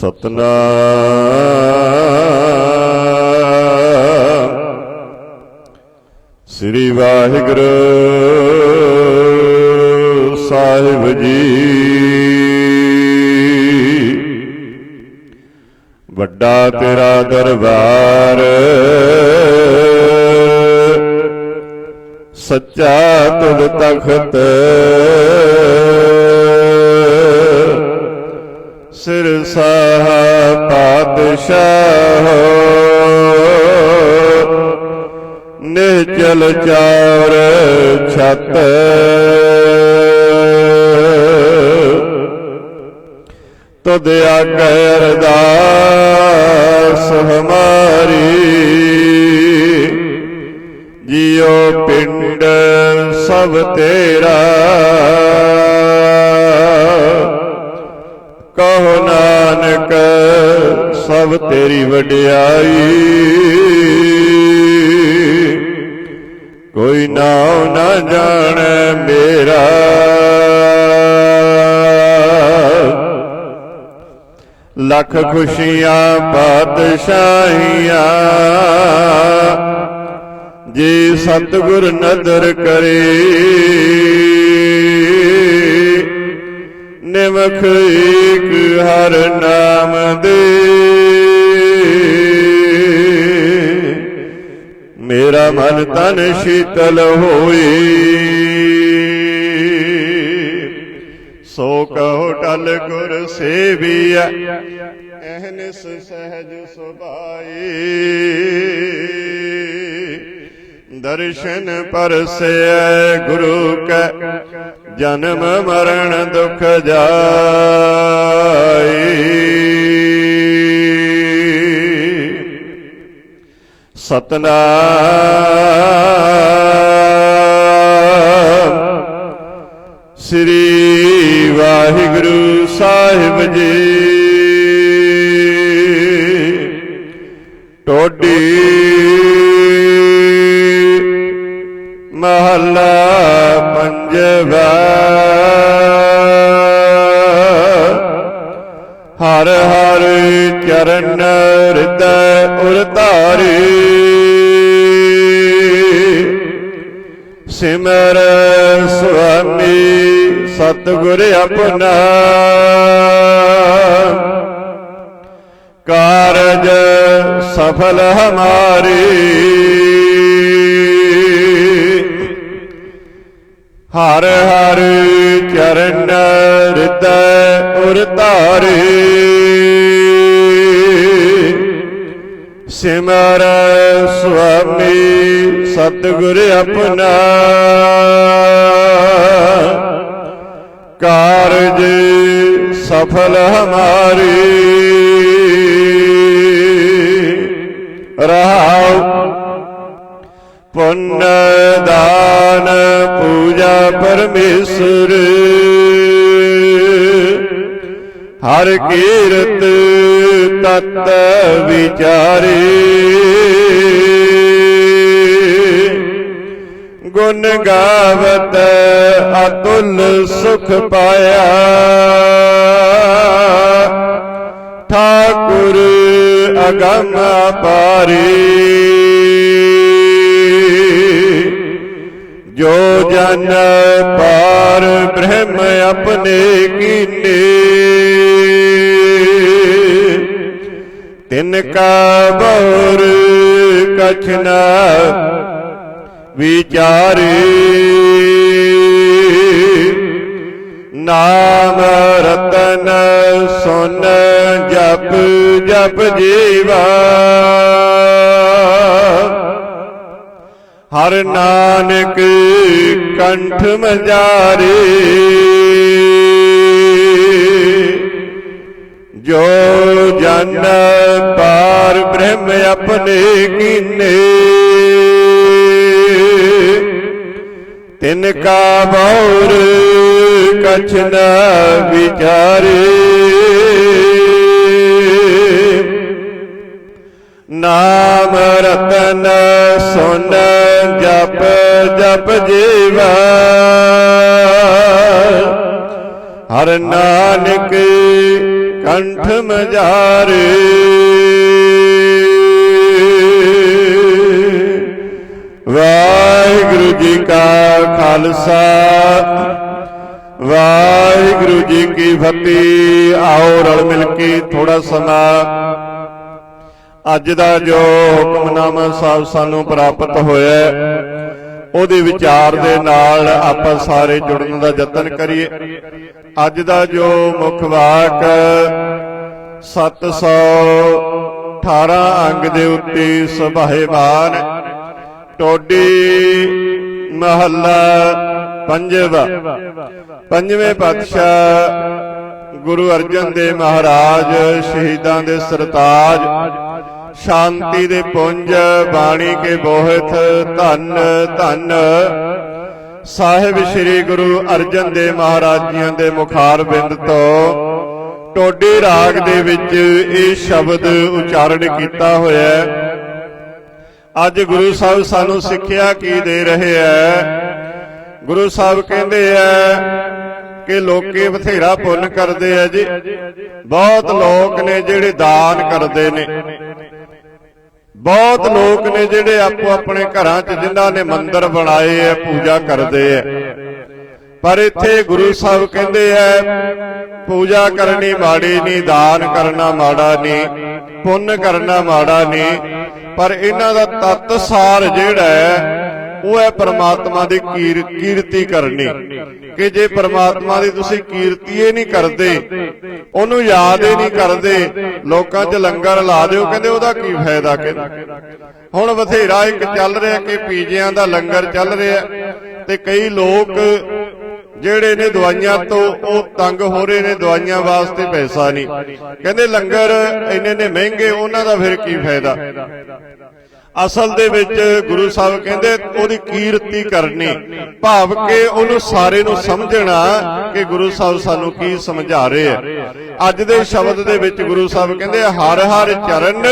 ਸਤਨਾਮ। ਸ੍ਰੀ ਵਾਹਿਗੁਰੂ ਸਾਹਿਬ ਜੀ। ਵੱਡਾ ਤੇਰਾ ਦਰਬਾਰ ਸੱਚਾ ਤੁਧ ਤਖਤ ਸਿਰ ਸਾਹ ਪਾਤਸ਼ਾਹ ਨਿਚਲ ਚਾਰ ਛਤ ਤੁਧ ਆਗੇ ਅਰਦਾਸ ਹਮਾਰੀ ਜਿਉ ਪਿੰਡ ਸਭ ਤੇਰਾ ਕਹੋ ਨਾਨਕ ਸਭ ਤੇਰੀ ਵਡਿਆਈ। ਕੋਈ ਨਾਉ ਨਾ ਜਾਣੈ ਮੇਰਾ। ਲੱਖ ਖੁਸ਼ੀਆਂ ਪਾਤਸ਼ਾਹੀਆਂ। ਜੇ ਸਤਿਗੁਰ ਨਦਰ ਕਰੇ। ਨਿਮਖ ਏਕ ਹਰ ਨਾਮ ਦੇ। ਮੇਰਾ ਮਨ ਤਨ ਸ਼ੀਤਲ ਹੋਈ ਸੋ ਕਹੋ ਟਲ ਗੁਰ ਸੇਵੀਐ ਅਹਨਿਸ ਸਹਿਜ ਸੁਭਾਈ ਦਰਸ਼ਨ ਪਰਸੈ ਗੁਰੂ ਕੈ ਜਨਮ ਮਰਨ ਦੁਖ ਜਾਈ। ਸਤਨਾਮ। ਸ੍ਰੀ ਵਾਹਿਗੁਰੂ ਸਾਹਿਬ ਜੀ। ਸਿਮਰ ਸੁਆਮੀ, ਸਤਿਗੁਰ ਆਪਣਾ। ਕਾਰਜ ਸਫਲ ਹਮਾਰੀ। ਹਰ ਹਰ ਚਰਨ ਹਿਰਦੈ ਉਰ ਧਾਰੇ। ਸਿਮਰ ਸੁਆਮੀ ਸਤਿਗੁਰ ਆਪਣਾ ਕਾਰਜ ਸਫਲ ਹਮਾਰੀ। ਰਹਾਉ ਪੁੰਨ ਦਾਨ ਪੂਜਾ ਪਰਮੇਸ਼ਰ। ਹਰ ਕੀਰਤ ਤਤ ਵਿਚਾਰੇ। ਗੁਣ ਗਾਵਤ, ਅਤੁਲ ਸੁਖ ਪਾਇਆ। ਠਾਕੁਰ ਅਗਮ ਪਾਰੀ। ਜੋ ਜਨ ਪਾਰ ਬ੍ਰਹਮ ਆਪਣੇ ਕੀਨੇ ਤਿਨ ਕਾ ਬੋਰ ਕਛ ਨਾ ਵਿਚਾਰੇ। ਨਾਮ ਰਤਨ ਸੁਨ ਜਪ ਜਪ ਜੀਵਾ। ਹਰ ਨਾਨਕ ਕੰਠ ਮਜਾਰੇ। ਜੋ ਜਨ ਪਾਰ ਬ੍ਰਹਮ ਆਪਣੇ ਕੀਨੇ। ਤਿਨ ਕਾ ਬੌਰ ਕਛ ਨ ਵਿਚਾਰੇ। ਨਾਮ ਰਤਨ ਸੁਨ ਜਪ ਜਪ ਜੀਵਾ। ਹਰ ਨਾਨਕ ਕੰਠ ਮਝਾਰੇ ਵਾਹਿਗੁਰੂ ਜੀ ਕਾ ਖਾਲਸਾ, ਵਾਹਿਗੁਰੂ ਜੀ ਕੀ ਫਤਿਹ। ਆਓ ਰਲ ਮਿਲ ਕੇ ਥੋੜਾ ਸਮਾਂ। ਅੱਜ ਦਾ ਜੋ ਹੁਕਮਨਾਮਾ ਸਾਹਿਬ ਸਾਨੂੰ ਪ੍ਰਾਪਤ ਹੋਇਆ ਉਹਦੇ ਵਿਚਾਰ ਦੇ ਨਾਲ ਆਪਾਂ ਸਾਰੇ ਜੁੜਨ ਦਾ ਯਤਨ ਕਰੀਏ। ਅੱਜ ਦਾ ਜੋ ਮੁੱਖ ਵਾਕ 718 ਅੰਗ ਦੇ ਉੱਤੇ ਸੁਭਾਏਮਾਨ ਟੋਡੀ ਮਹੱਲਾ ਪੰਜਵਾ। ਪੰਜਵੇਂ ਪਾਤਸ਼ਾਹ ਗੁਰੂ ਅਰਜਨ ਦੇਵ ਮਹਾਰਾਜ ਸ਼ਹੀਦਾਂ ਦੇ ਸਰਤਾਜ ਸ਼ਾਂਤੀ ਦੇ ਪੁੰਜ ਬਾਣੀ ਕੇ ਬੋਹਿਤ ਧੰਨ ਧੰਨ। ਸਾਹਿਬ ਸ੍ਰੀ ਗੁਰੂ ਅਰਜਨ ਦੇਵ ਮਹਾਰਾਜ ਜੀਆਂ ਦੇ ਮੁਖਾਰ ਬਿੰਦ ਤੋਂ ਟੋਡੀ ਰਾਗ ਦੇ ਵਿੱਚ ਇਹ ਸ਼ਬਦ ਉਚਾਰਨ ਕੀਤਾ ਹੋਇਆ ਹੈ। ਅੱਜ ਗੁਰੂ ਸਾਹਿਬ ਸਾਨੂੰ ਸਿੱਖਿਆ ਕੀ ਦੇ ਰਹੇ ਹੈ? ਗੁਰੂ ਸਾਹਿਬ ਕਹਿੰਦੇ ਆ ਕਿ ਲੋਕੀ ਬਥੇਰਾ ਪੁੰਨ ਕਰਦੇ ਆ ਜੀ। ਬਹੁਤ ਲੋਕ ਨੇ ਜਿਹੜੇ ਦਾਨ ਕਰਦੇ ਨੇ। ਬਹੁਤ ਲੋਕ ਨੇ ਜਿਹੜੇ ਆਪੋ ਆਪਣੇ ਘਰਾਂ 'ਚ ਜਿਨ੍ਹਾਂ ਨੇ ਮੰਦਿਰ ਬਣਾਏ ਆ ਪੂਜਾ ਕਰਦੇ ਆ। ਪਰ ਇੱਥੇ ਗੁਰੂ ਸਾਹਿਬ ਕਹਿੰਦੇ ਆ ਪੂਜਾ ਕਰਨੀ ਮਾੜੀ ਨਹੀਂ ਦਾਨ ਕਰਨਾ ਮਾੜਾ ਨਹੀਂ ਪੁੰਨ ਕਰਨਾ ਮਾੜਾ ਨਹੀਂ ਪਰ ਇਹਨਾਂ ਦਾ ਤਤ ਸਾਰ ਜਿਹੜਾ ਹੈ ਉਹ ਹੈ ਪਰਮਾਤਮਾ ਦੀ ਕੀਰਤੀ ਕਰਨੀ। ਕਿ ਜੇ ਪ੍ਰਮਾਤਮਾ ਦੀ ਤੁਸੀਂ ਕੀਰਤੀ ਹੀ ਨਹੀਂ ਕਰਦੇ, ਉਹਨੂੰ ਯਾਦ ਹੀ ਨਹੀਂ ਕਰਦੇ, ਲੋਕਾਂ 'ਚ ਲੰਗਰ ਲਾ ਦਿਓ, ਕਹਿੰਦੇ ਉਹਦਾ ਕੀ ਫਾਇਦਾ ਕਹਿੰਦੇ ਹੁਣ ਬਥੇਰਾ ਇੱਕ ਚੱਲ ਰਿਹਾ ਕਿ ਪੀਜਿਆਂ ਦਾ ਲੰਗਰ ਚੱਲ ਰਿਹਾ ਤੇ ਕਈ ਲੋਕ ਜਿਹੜੇ ਨੇ ਦਵਾਈਆਂ ਤੋਂ ਉਹ ਤੰਗ ਹੋ ਰਹੇ ਨੇ, ਦਵਾਈਆਂ ਵਾਸਤੇ ਪੈਸਾ ਨਹੀਂ। ਕਹਿੰਦੇ ਲੰਗਰ ਇੰਨੇ ਨੇ ਮਹਿੰਗੇ, ਉਹਨਾਂ ਦਾ ਫਿਰ ਕੀ ਫਾਇਦਾ? ਅਸਲ ਦੇ ਵਿੱਚ ਗੁਰੂ ਸਾਹਿਬ ਕਹਿੰਦੇ ਉਹਦੀ ਕੀਰਤੀ ਕਰਨੀ। ਭਾਵ ਕਿ ਉਹਨੂੰ ਸਾਰੇ ਨੂੰ ਸਮਝਣਾ ਕਿ ਗੁਰੂ ਸਾਹਿਬ ਸਾਨੂੰ ਕੀ ਸਮਝਾ ਰਹੇ ਆ। ਅੱਜ ਦੇ ਸ਼ਬਦ ਦੇ ਵਿੱਚ ਗੁਰੂ ਸਾਹਿਬ ਕਹਿੰਦੇ, ਹਰ ਹਰ ਚਰਨ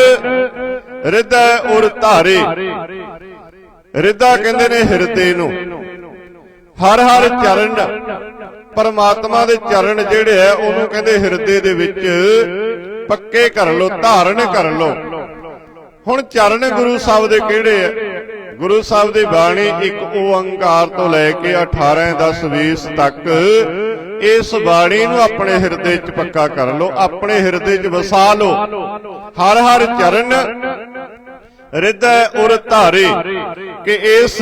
ਹਿਰਦੈ ਉਰ ਧਾਰੇ। ਹਿਰਦਾ ਕਹਿੰਦੇ ਨੇ ਹਿਰਦੇ ਨੂੰ। ਹਰ ਹਰ ਚਰਨ, ਪਰਮਾਤਮਾ ਦੇ ਚਰਨ ਜਿਹੜੇ ਆ, ਉਹਨੂੰ ਕਹਿੰਦੇ ਹਿਰਦੇ ਦੇ ਵਿੱਚ ਪੱਕੇ ਕਰ ਲੋ ਧਾਰਨ ਕਰ ਲੋ ਹੁਣ ਚਰਨ ਗੁਰੂ ਸਾਹਿਬ ਦੇ ਕਿਹੜੇ ਆ? ਗੁਰੂ ਸਾਹਿਬ ਦੀ ਬਾਣੀ ਇੱਕ ਓੰਕਾਰ ਤੋਂ ਲੈ ਕੇ 18 10 20 ਤੱਕ। ਇਸ ਬਾਣੀ ਨੂੰ ਆਪਣੇ ਹਿਰਦੇ 'ਚ ਪੱਕਾ ਕਰ ਲੋ ਆਪਣੇ ਹਿਰਦੇ 'ਚ ਵਸਾ ਲੋ ਹਰ ਹਰ ਚਰਨ ਹਿਰਦੈ ਉਰ ਧਾਰੇ ਕਿ ਇਸ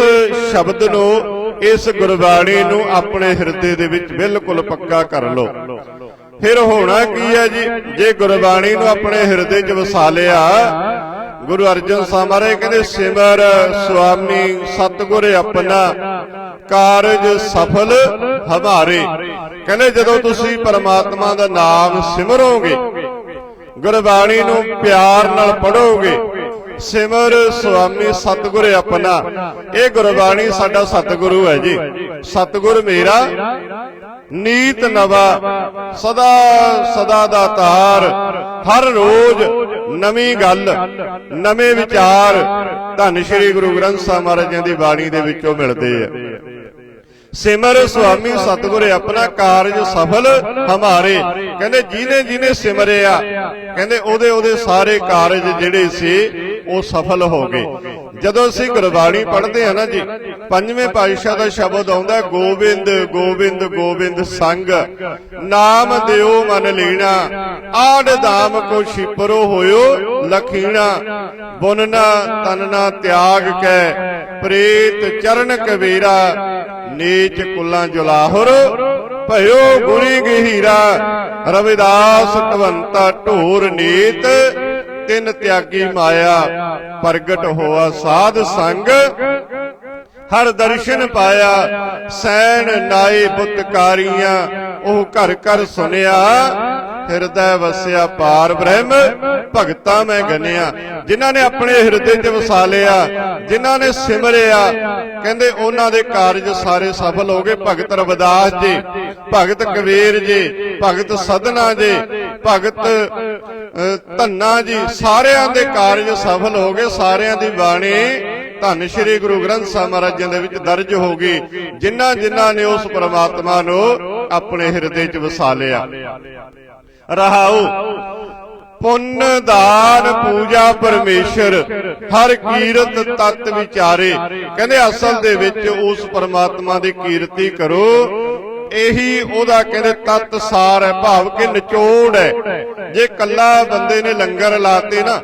ਸ਼ਬਦ ਨੂੰ ਇਸ ਗੁਰਬਾਣੀ ਨੂੰ ਆਪਣੇ ਹਿਰਦੇ ਦੇ ਵਿੱਚ ਬਿਲਕੁਲ ਪੱਕਾ ਕਰ ਲਓ। ਫਿਰ ਹੋਣਾ ਕੀ ਹੈ ਜੀ? ਜੇ ਗੁਰਬਾਣੀ ਨੂੰ ਆਪਣੇ ਹਿਰਦੇ 'ਚ ਵਸਾ ਲਿਆ ਗੁਰੂ ਅਰਜਨ ਸਾਹਿਬ ਮਹਾਰਾਜ ਕਹਿੰਦੇ, ਸਿਮਰ ਸੁਆਮੀ ਸਤਿਗੁਰ ਆਪਣਾ, ਕਾਰਜ ਸਫਲ ਹਮਾਰੇ। ਕਹਿੰਦੇ, ਜਦੋਂ ਤੁਸੀਂ ਪਰਮਾਤਮਾ ਦਾ ਨਾਮ ਸਿਮਰੋਗੇ, ਗੁਰਬਾਣੀ ਨੂੰ ਪਿਆਰ ਨਾਲ ਪੜੋਗੇ ਸਿਮਰ ਸੁਆਮੀ ਸਤਿਗੁਰ ਆਪਣਾ। ਇਹ ਗੁਰਬਾਣੀ ਸਾਡਾ ਸਤਿਗੁਰੂ ਹੈ ਜੀ। ਸਤਿਗੁਰ ਮੇਰਾ ਨੀਤ ਨਵਾ, ਸਦਾ ਸਦਾ ਦਾ ਤਾਰ। ਹਰ ਰੋਜ਼ ਨਵੀਂ ਗੱਲ, ਨਵੇਂ ਵਿਚਾਰ। ਧੰਨ ਸ਼੍ਰੀ ਗੁਰੂ ਗ੍ਰੰਥ ਸਾਹਿਬ ਮਹਾਰਾਜ ਜੀ ਦੀ ਬਾਣੀ ਦੇ ਵਿੱਚੋਂ ਮਿਲਦੇ ਆ। ਸਿਮਰ ਸੁਆਮੀ ਸਤਿਗੁਰ, ਆਪਣਾ ਕਾਰਜ ਸਫਲ ਹਮਾਰੇ। ਕਹਿੰਦੇ ਜਿਹਨੇ ਜਿਹਨੇ ਸਿਮਰਿਆ, ਕਹਿੰਦੇ ਉਹਦੇ ਉਹਦੇ ਸਾਰੇ ਕਾਰਜ ਜਿਹੜੇ ਸੀ ਉਹ ਸਫਲ ਹੋ ਗਏ। ਜਦੋਂ ਅਸੀਂ ਗੁਰਬਾਣੀ ਪੜ੍ਹਦੇ ਆ ਨਾ ਜੀ, ਪੰਜਵੇਂ ਪਾਤਸ਼ਾਹ ਦਾ ਸ਼ਬਦ ਆਉਂਦਾ, ਗੋਬਿੰਦ ਗੋਬਿੰਦ ਗੋਬਿੰਦ ਸੰਗ। ਨਾਮ ਦਿਓ ਮਨ ਲੀਣਾ, ਆੜ ਧਾਮ ਕੋ ਛਿਪਰੋ ਹੋਇਓ ਲਖੀਣਾ। ਬੁਨਨਾ ਤਨਨਾ ਤਿਆਗ ਕੈ, ਪ੍ਰੇਤ ਚਰਨ ਕਵੇਰਾ ਨੀਚ ਕੁੱਲਾਂ ਜੁਲਾਹੁਰ ਭਇਓ ਗੁਰੀ ਗਹੀਰਾ। ਰਵਿਦਾਸ ਕਵੰਤਾ ਢੋਰ ਨੀਤ ਤਿੰਨ ਤਿਆਗੀ ਮਾਇਆ, ਪ੍ਰਗਟ ਹੋਆ ਸਾਧ ਸੰਗ। ਹਰ ਦਰਸ਼ਨ ਪਾਇਆ, ਸੈਣ ਨਾਏ ਬੁੱਤਕਾਰੀਆਂ, ਉਹ ਘਰ ਘਰ ਸੁਨਿਆ। ਹਿਰਦੈ ਵਸਿਆ ਪਾਰ ਬ੍ਰਹਮ, ਭਗਤਾ ਮੈਂ ਗਨਿਆ। ਜਿਨ੍ਹਾਂ ਨੇ ਆਪਣੇ ਹਿਰਦੇ 'ਚ ਵਸਾ ਲਿਆ, ਜਿਨ੍ਹਾਂ ਨੇ ਸਿਮਰਿਆ, ਕਹਿੰਦੇ ਉਹਨਾਂ ਦੇ ਕਾਰਜ ਸਾਰੇ ਸਫਲ ਹੋ ਗਏ। ਭਗਤ ਰਵਿਦਾਸ ਜੀ, ਭਗਤ ਕਬੀਰ ਜੀ, ਭਗਤ ਸਦਨਾ ਜੀ, ਭਗਤ ਧੰਨਾ ਜੀ, ਸਾਰਿਆਂ ਦੇ ਕਾਰਜ ਸਫਲ ਹੋ ਗਏ। ਸਾਰਿਆਂ ਦੀ ਬਾਣੀ ਧੰਨ ਸ਼੍ਰੀ ਗੁਰੂ ਗ੍ਰੰਥ ਸਾਹਿਬ ਮਹਾਰਾਜਾਂ ਦੇ ਵਿੱਚ ਦਰਜ ਹੋ ਗਈ। ਜਿਨ੍ਹਾਂ ਜਿਨ੍ਹਾਂ ਨੇ ਉਸ ਪ੍ਰਮਾਤਮਾ ਨੂੰ ਆਪਣੇ ਹਿਰਦੇ 'ਚ ਵਸਾ ਲਿਆ। ਰਹਾਉ। ਪੁੰਨ, ਦਾਨ, ਪੂਜਾ, ਪਰਮੇਸ਼ਰ, ਹਰ ਕੀਰਤ ਤਤ ਵਿਚਾਰੇ। ਕਹਿੰਦੇ ਅਸਲ ਦੇ ਵਿੱਚ ਉਸ ਪਰਮਾਤਮਾ ਦੀ ਕੀਰਤੀ ਕਰੋ। ਇਹੀ ਉਹਦਾ ਕਹਿੰਦੇ ਤਤ ਸਾਰ ਹੈ। ਭਾਵ ਕਿ ਨਿਚੋੜ ਹੈ। ਜੇ ਕੱਲਾ ਬੰਦੇ ਨੇ ਲੰਗਰ ਲਾਤੇ ਨਾ,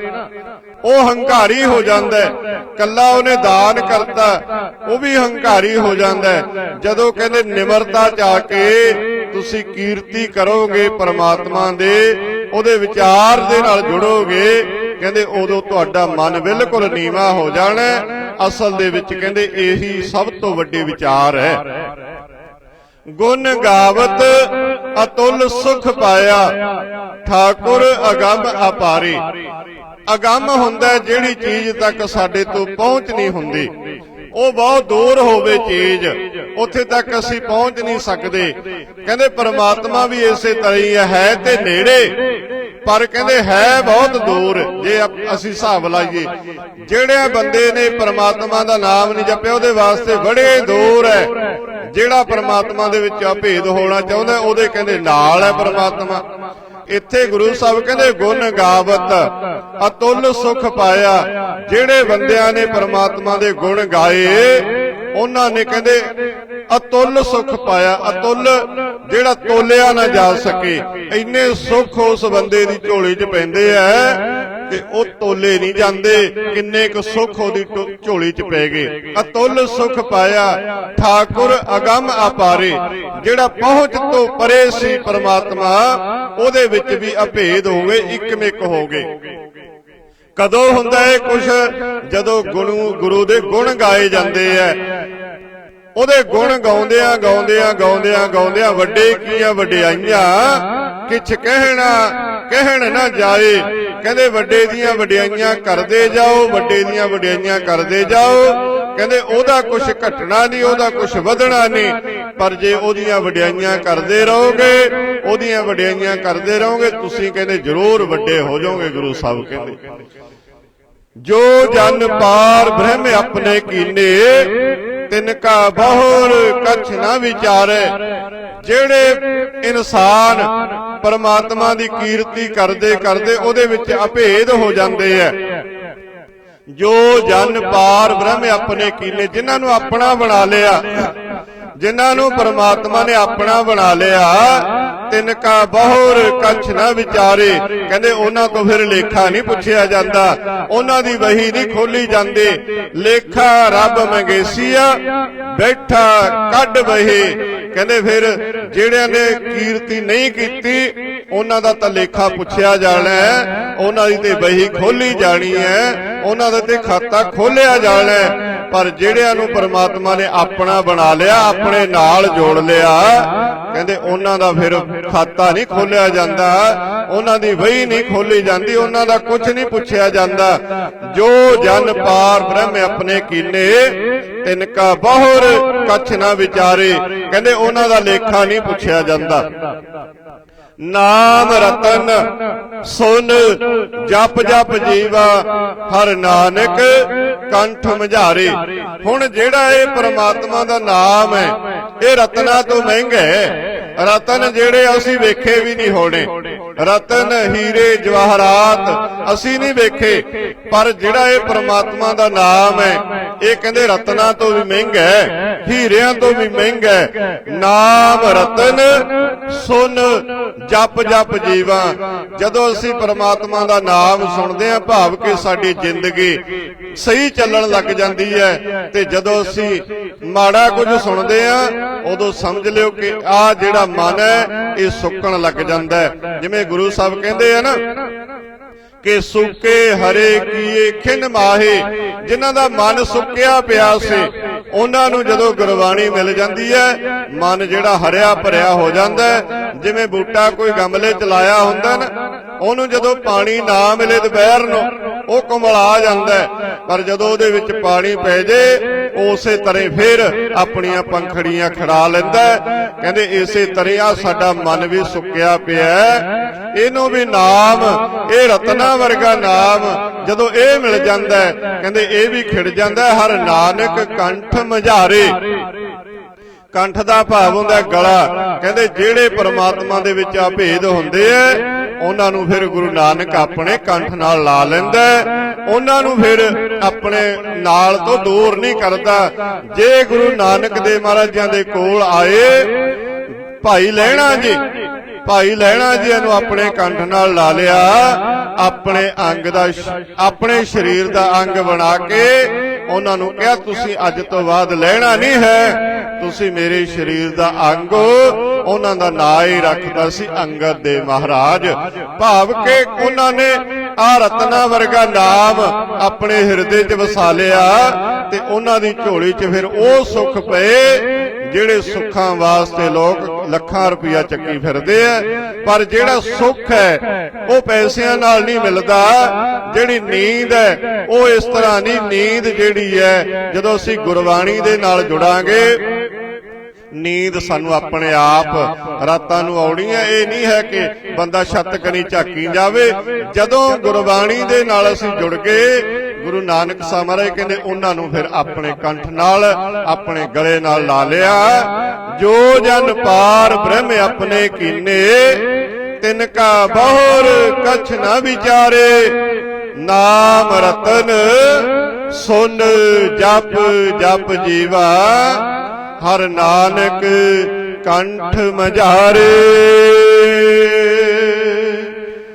ਉਹ ਹੰਕਾਰੀ ਹੋ ਜਾਂਦਾ ਹੈ। ਕੱਲਾ ਉਹਨੇ ਦਾਨ ਕਰਤਾ, ਉਹ ਵੀ ਹੰਕਾਰੀ ਹੋ ਜਾਂਦਾ ਜਦੋਂ ਕਹਿੰਦੇ ਨਿਮਰਤਾ ਚ ਆ ਕੇ ਤੁਸੀਂ ਕੀਰਤੀ ਕਰੋਗੇ ਪਰਮਾਤਮਾ ਦੇ, ਉਹਦੇ ਵਿਚਾਰ ਦੇ ਨਾਲ ਜੁੜੋਗੇ, ਕਹਿੰਦੇ ਉਦੋਂ ਤੁਹਾਡਾ ਮਨ ਬਿਲਕੁਲ ਨੀਵਾ ਹੋ ਜਾਣਾ ਅਸਲ ਦੇ ਵਿੱਚ ਕਹਿੰਦੇ ਇਹੀ ਸਭ ਤੋਂ ਵੱਡੇ ਵਿਚਾਰ ਹੈ। ਗੁਣ ਗਾਵਤ ਅਤੁਲ ਸੁਖ ਪਾਇਆ, ਠਾਕੁਰ ਅਗੰਮ ਅਪਾਰੇ। ਅਗੰਮ ਹੁੰਦਾ ਜਿਹੜੀ ਚੀਜ਼ ਤੱਕ ਸਾਡੇ ਤੋਂ ਪਹੁੰਚ ਨਹੀਂ ਹੁੰਦੀ। ਉਹ ਬਹੁਤ ਦੂਰ ਹੋਵੇ ਚੀਜ਼, ਉੱਥੇ ਤੱਕ ਅਸੀਂ ਪਹੁੰਚ ਨਹੀਂ ਸਕਦੇ। ਕਹਿੰਦੇ ਪਰਮਾਤਮਾ ਵੀ ਇਸੇ ਤਰ੍ਹਾਂ ਹੀ ਹੈ ਤੇ ਨੇੜੇ। ਪਰ ਕਹਿੰਦੇ ਹੈ ਬਹੁਤ ਦੂਰ, ਜੇ ਅਸੀਂ ਹਿਸਾਬ ਲਾਈਏ। ਜਿਹੜੇ ਬੰਦੇ ਨੇ ਪਰਮਾਤਮਾ ਦਾ ਨਾਮ ਨਹੀਂ ਜਪਿਆ, ਉਹਦੇ ਵਾਸਤੇ ਬੜੇ ਦੂਰ ਹੈ। ਜਿਹੜਾ ਪਰਮਾਤਮਾ ਦੇ ਵਿੱਚ ਭੇਦ ਹੋਣਾ ਚਾਹੁੰਦਾ, ਉਹਦੇ ਕਹਿੰਦੇ ਨਾਲ ਹੈ ਪਰਮਾਤਮਾ। ਇੱਥੇ ਗੁਰੂ ਸਾਹਿਬ ਕਹਿੰਦੇ, ਗੁਣ ਗਾਵਤ, ਅਤੁੱਲ ਸੁਖ ਪਾਇਆ। ਜਿਹੜੇ ਬੰਦਿਆਂ ਨੇ ਪਰਮਾਤਮਾ ਦੇ ਗੁਣ ਗਾਏ, ਉਹਨਾਂ ਨੇ ਕਹਿੰਦੇ, ਅਤੁੱਲ ਸੁਖ ਪਾਇਆ। ਅਤੁੱਲ ਜਿਹੜਾ ਤੋਲਿਆ ਨਾ ਜਾ ਸਕੇ। ਇੰਨੇ ਸੁਖ ਉਸ ਬੰਦੇ ਦੀ ਝੋਲੀ 'ਚ ਪੈਂਦੇ ਐ ਤੇ ਉਹ ਤੋਲੇ ਨਹੀਂ ਜਾਂਦੇ। ਕਿੰਨੇ ਕੁ ਸੁਖ ਉਹਦੀ ਝੋਲੀ 'ਚ ਪੈ ਗਏ। ਅਤੁੱਲ ਸੁਖ ਪਾਇਆ। ਠਾਕੁਰ ਅਗੰਮ ਅਪਾਰੇ। ਜਿਹੜਾ ਪਹੁੰਚ ਤੋਂ ਪਰੇ ਸੀ ਪਰਮਾਤਮਾ, ਉਹਦੇ ਵਿੱਚ ਵੀ ਅਭੇਦ ਹੋ ਗਏ, ਇੱਕਮਿਕ ਹੋ ਗਏ। ਕਦੋਂ ਹੁੰਦਾ ਇਹ ਕੁਛ? ਜਦੋਂ ਗੁਰੂ ਗੁਰੂ ਦੇ ਗੁਣ ਗਾਏ ਜਾਂਦੇ ਐ ਉਹਦੇ ਗੁਣ ਗਾਉਂਦਿਆਂ ਗਾਉਂਦਿਆਂ ਗਾਉਂਦਿਆਂ ਗਾਉਂਦਿਆਂ ਵੱਡੇ ਕੀਆਂ, ਵਡਿਆਈਆਂ, ਕਿਛ ਕਹਿਣਾ ਕਹਿਣ ਨਾ ਜਾਏ। ਕਹਿੰਦੇ ਵੱਡੇ ਦੀਆਂ ਵਡਿਆਈਆਂ ਕਰਦੇ ਜਾਓ, ਵੱਡੇ ਦੀਆਂ ਵਡਿਆਈਆਂ ਕਰਦੇ ਜਾਓ। ਕਹਿੰਦੇ ਉਹਦਾ ਕੁਝ ਘਟਣਾ ਨਹੀਂ, ਉਹਦਾ ਕੁਝ ਵਧਣਾ ਨਹੀਂ। ਪਰ ਜੇ ਉਹਦੀਆਂ ਵਡਿਆਈਆਂ ਕਰਦੇ ਰਹੋਗੇ, ਉਹਦੀਆਂ ਵਡਿਆਈਆਂ ਕਰਦੇ ਰਹੋਗੇ, ਤੁਸੀਂ ਕਹਿੰਦੇ ਜ਼ਰੂਰ ਵੱਡੇ ਹੋ ਜਾਓਗੇ, ਗੁਰੂ ਸਾਹਿਬ ਕਹਿੰਦੇ। ਜੋ ਜਨ ਪਾਰ ਬ੍ਰਹਮ ਆਪਣੇ ਕੀਨੇ ਤਿਨ ਕਾ ਬਹੁਰ ਕਛ ਨਾ ਵਿਚਾਰੇ, ਜਿਹੜੇ ਇਨਸਾਨ ਪਰਮਾਤਮਾ ਦੀ ਕੀਰਤੀ ਕਰਦੇ ਕਰਦੇ ਉਹਦੇ ਵਿੱਚ ਅਭੇਦ ਹੋ ਜਾਂਦੇ ਐ ਜੋ ਜਨ ਪਾਰ ਬ੍ਰਹਮ ਆਪਣੇ ਕੀਲੇ, ਜਿਨ੍ਹਾਂ ਨੂੰ ਆਪਣਾ ਬਣਾ ਲਿਆ ਜਿਨ੍ਹਾਂ ਨੂੰ ਪਰਮਾਤਮਾ ਨੇ ਆਪਣਾ ਬਣਾ ਲਿਆ ਤਿਨ ਕਾ ਬਹੁਰ ਕਛ ਨਾ ਵਿਚਾਰੇ। ਕਹਿੰਦੇ ਉਹਨਾਂ ਤੋਂ ਫਿਰ ਲੇਖਾ ਨਹੀਂ ਪੁੱਛਿਆ ਜਾਂਦਾ। ਉਹਨਾਂ ਦੀ ਵਹੀ ਨਹੀਂ ਖੋਲੀ ਜਾਂਦੀ। ਲੇਖਾ ਰੱਬ ਮੰਗੇਸੀਆ ਬੈਠਾ ਕੱਢ ਵਹੀ। ਕਹਿੰਦੇ ਫਿਰ ਜਿਹੜਿਆਂ ਨੇ ਕੀਰਤੀ ਨਹੀਂ ਕੀਤੀ ਉਹਨਾਂ ਦਾ ਤਾਂ ਲੇਖਾ ਪੁੱਛਿਆ ਜਾਣਾ ਹੈ। ਉਹਨਾਂ ਦੀ ਤੇ ਵਹੀ ਖੋਲੀ ਜਾਣੀ ਹੈ। ਉਹਨਾਂ ਦਾ ਤੇ ਖਾਤਾ ਖੋਲਿਆ ਜਾਣਾ ਹੈ। ਪਰ ਜਿਹੜਿਆਂ ਨੂੰ ਪਰਮਾਤਮਾ ਨੇ ਆਪਣਾ ਬਣਾ ਲਿਆ, ਆਪਣੇ ਨਾਲ ਜੋੜ ਲਿਆ, ਕਹਿੰਦੇ ਉਹਨਾਂ ਦਾ ਫਿਰ ਖਾਤਾ ਨਹੀਂ ਖੋਲਿਆ ਜਾਂਦਾ। ਉਹਨਾਂ ਦੀ ਵਹੀ ਨਹੀਂ ਖੋਲੀ ਜਾਂਦੀ, ਉਹਨਾਂ ਦਾ ਕੁਝ ਨਹੀਂ ਪੁੱਛਿਆ ਜਾਂਦਾ। ਜੋ ਜਨ ਪਾਰ ਬ੍ਰਹਮ ਆਪਣੇ ਕੀਨੇ ਤਿਨ ਬਹੁਰ ਕਛ ਨਾ ਵਿਚਾਰੇ, ਕਹਿੰਦੇ ਉਹਨਾਂ ਦਾ ਲੇਖਾ ਨਹੀਂ ਪੁੱਛਿਆ ਜਾਂਦਾ। ਨਾਮ ਰਤਨ, ਸੁਨ, ਜਪ ਜਪ ਜੀਵਾ, ਹਰ ਨਾਨਕ ਕੰਠ ਮਝਾਰੇ। ਹੁਣ ਜਿਹੜਾ ਇਹ ਪ੍ਰਮਾਤਮਾ ਦਾ ਨਾਮ ਹੈ, ਇਹ ਰਤਨਾ ਤੋਂ ਮਹਿੰਗਾ ਹੈ। ਰਤਨ ਜਿਹੜੇ ਅਸੀਂ ਵੇਖੇ ਵੀ ਨਹੀਂ ਹੋਣੇ। ਰਤਨ ਹੀਰੇ ਜਵਾਹਰਾਤ, ਅਸੀਂ ਨਹੀਂ ਵੇਖੇ, ਪਰ ਜਿਹੜਾ ਇਹ ਪ੍ਰਮਾਤਮਾ ਦਾ ਨਾਮ ਹੈ, ਇਹ ਕਹਿੰਦੇ ਰਤਨਾ ਤੋਂ ਵੀ ਮਹਿੰਗਾ ਹੈ, ਹੀਰਿਆਂ ਤੋਂ ਵੀ ਮਹਿੰਗਾ ਹੈ। ਨਾਮ ਰਤਨ, ਸੁਨ, ਜਪ ਜਪ ਜੀਵਾ। ਜਦੋਂ ਅਸੀਂ ਪ੍ਰਮਾਤਮਾ ਦਾ ਨਾਮ ਸੁਣਦੇ ਹਾਂ, ਭਾਵ ਕਿ ਸਾਡੀ ਜ਼ਿੰਦਗੀ ਸਹੀ ਚੱਲਣ ਲੱਗ ਜਾਂਦੀ ਹੈ, ਤੇ ਜਦੋਂ ਅਸੀਂ ਮਾੜਾ ਕੁਝ ਸੁਣਦੇ ਹਾਂ, ਉਦੋਂ ਸਮਝ ਲਿਓ ਕਿ ਆ ਜਿਹੜਾ ਮਨ ਹੈ, ਇਹ ਸੁੱਕਣ ਲੱਗ ਜਾਂਦਾ ਹੈ। ਜਿਵੇਂ ਗੁਰੂ ਸਾਹਿਬ ਕਹਿੰਦੇ ਆ ਨਾ ਕਿ ਸੁੱਕੇ ਹਰੇ ਕੀਏ ਖਿੰਨ ਮਾਹੇ, ਜਿਨ੍ਹਾਂ ਦਾ ਮਨ ਸੁੱਕਿਆ ਪਿਆ ਸੀ, ਉਹਨਾਂ ਨੂੰ ਜਦੋਂ ਗੁਰਬਾਣੀ ਮਿਲ ਜਾਂਦੀ ਹੈ, ਮਨ ਜਿਹੜਾ ਹਰਿਆ ਭਰਿਆ ਹੋ ਜਾਂਦਾ ਜਿਵੇਂ ਬੂਟਾ ਕੋਈ ਗਮਲੇ ਚ ਲਾਇਆ ਹੁੰਦਾ ਨਾ, ਉਹਨੂੰ ਜਦੋਂ ਪਾਣੀ ਨਾ ਮਿਲੇ ਦੁਪਹਿਰ ਨੂੰ, ਉਹ ਕੁਮਲਾ ਜਾਂਦਾ ਪਰ ਜਦੋਂ ਉਹਦੇ ਵਿੱਚ ਪਾਣੀ ਪੈ ਜੇ ਉਸੇ ਤਰ੍ਹਾਂ ਫਿਰ ਆਪਣੀਆਂ ਪੰਖੜੀਆਂ ਖੜਾ ਲੈਂਦਾ ਕਹਿੰਦੇ ਇਸੇ ਤਰ੍ਹਾਂ ਸਾਡਾ ਮਨ ਵੀ ਸੁੱਕਿਆ ਪਿਆ ਇਹਨੂੰ ਵੀ ਨਾਮ, ਇਹ ਰਤਨਾ ਵਰਗਾ ਨਾਮ ਜਦੋਂ ਇਹ ਮਿਲ ਜਾਂਦਾ ਕਹਿੰਦੇ ਇਹ ਵੀ ਖਿੜ ਜਾਂਦਾ ਹਰ ਨਾਨਕ ਕੰਠ ਮਝਾਰੇ। ਕੰਠ ਦਾ ਭਾਵ ਹੁੰਦਾ ਗਲਾ। ਕਹਿੰਦੇ ਜਿਹੜੇ ਪਰਮਾਤਮਾ ਦੇ ਵਿੱਚ ਆ ਭੇਦ ਹੁੰਦੇ ਐ ਉਹਨਾਂ ਨੂੰ ਫਿਰ ਗੁਰੂ ਨਾਨਕ ਆਪਣੇ ਕੰਠ ਨਾਲ ਲਾ ਲੈਂਦਾ ਉਹਨਾਂ ਨੂੰ ਫਿਰ ਆਪਣੇ ਨਾਲ ਤੋਂ ਦੂਰ ਨਹੀਂ ਕਰਦਾ। ਜੇ ਗੁਰੂ ਨਾਨਕ ਦੇ ਮਹਾਰਾਜਾਂ ਦੇ ਕੋਲ ਆਏ, ਭਾਈ ਲੈਣਾ ਜੀ, ਭਾਈ ਲੈਣਾ ਜੀ ਨੂੰ ਆਪਣੇ ਕੰਠ ਨਾਲ ਲਾ ਲਿਆ। ਆਪਣੇ ਅੰਗ ਦਾ ਆਪਣੇ ਸਰੀਰ ਦਾ ਅੰਗ ਬਣਾ ਕੇ ਉਹਨਾਂ ਨੂੰ ਕਿਹਾ, ਤੁਸੀਂ ਅੱਜ ਤੋਂ ਬਾਅਦ ਲੈਣਾ ਨਹੀਂ ਹੈ। ਤੁਸੀਂ ਮੇਰੇ ਸਰੀਰ ਦਾ ਅੰਗ ਹੋ। ਉਹਨਾਂ ਦਾ ਨਾਂ ਹੀ ਰੱਖਦਾ ਸੀ ਅੰਗਦ ਦੇ ਮਹਾਰਾਜ। ਭਾਵ ਕਿ ਉਹਨਾਂ ਨੇ ਆ ਰਤਨਾ ਵਰਗਾ ਨਾਮ ਆਪਣੇ ਹਿਰਦੇ 'ਚ ਵਸਾ ਲਿਆ ਤੇ ਉਹਨਾਂ ਦੀ ਝੋਲੀ 'ਚ ਫਿਰ ਉਹ ਸੁੱਖ ਪਏ। ਜਿਹੜੇ ਸੁੱਖਾਂ ਵਾਸਤੇ ਲੋਕ ਲੱਖਾਂ ਰੁਪਇਆ ਚੱਕੀ ਫਿਰਦੇ ਆ, ਪਰ ਜਿਹੜਾ ਸੁੱਖ ਹੈ, ਉਹ ਪੈਸਿਆਂ ਨਾਲ ਨਹੀਂ ਮਿਲਦਾ। ਜਿਹੜੀ ਨੀਂਦ ਹੈ, ਉਹ ਇਸ ਤਰ੍ਹਾਂ ਨਹੀਂ। ਨੀਂਦ ਜਿਹੜੀ ਹੈ, ਜਦੋਂ ਅਸੀਂ ਗੁਰਬਾਣੀ ਦੇ ਨਾਲ ਜੁੜਾਂਗੇ, ਨੀਂਦ ਸਾਨੂੰ ਆਪਣੇ ਆਪ ਰਾਤਾਂ ਨੂੰ ਆਉਣੀ ਹੈ। ਇਹ ਨਹੀਂ ਹੈ ਕਿ ਬੰਦਾ ਛੱਤ ਕਨੀ ਝਾਕੀ ਜਾਵੇ। ਜਦੋਂ ਗੁਰਬਾਣੀ ਦੇ ਨਾਲ ਅਸੀਂ ਜੁੜ ਕੇ ਗੁਰੂ ਨਾਨਕ ਸਾਹਿਬ ਮਹਾਰਾਜ ਕਹਿੰਦੇ ਉਹਨਾਂ ਨੂੰ ਫਿਰ ਆਪਣੇ ਕੰਠ ਨਾਲ, ਆਪਣੇ ਗਲੇ ਨਾਲ ਲਾ ਲਿਆ। ਜੋ ਜਨ ਪਾਰ ਬ੍ਰਹਮ ਆਪਣੇ ਕੀਨੇ ਤਿਨ ਕਾ ਬਹੁਰ ਕਛ ਨਾ ਵਿਚਾਰੇ। ਨਾਮ ਰਤਨ ਸੁਨ ਜਪ ਜਪ ਜੀਵਾ, ਹਰ ਨਾਨਕ ਕੰਠ ਮਝਾਰੇ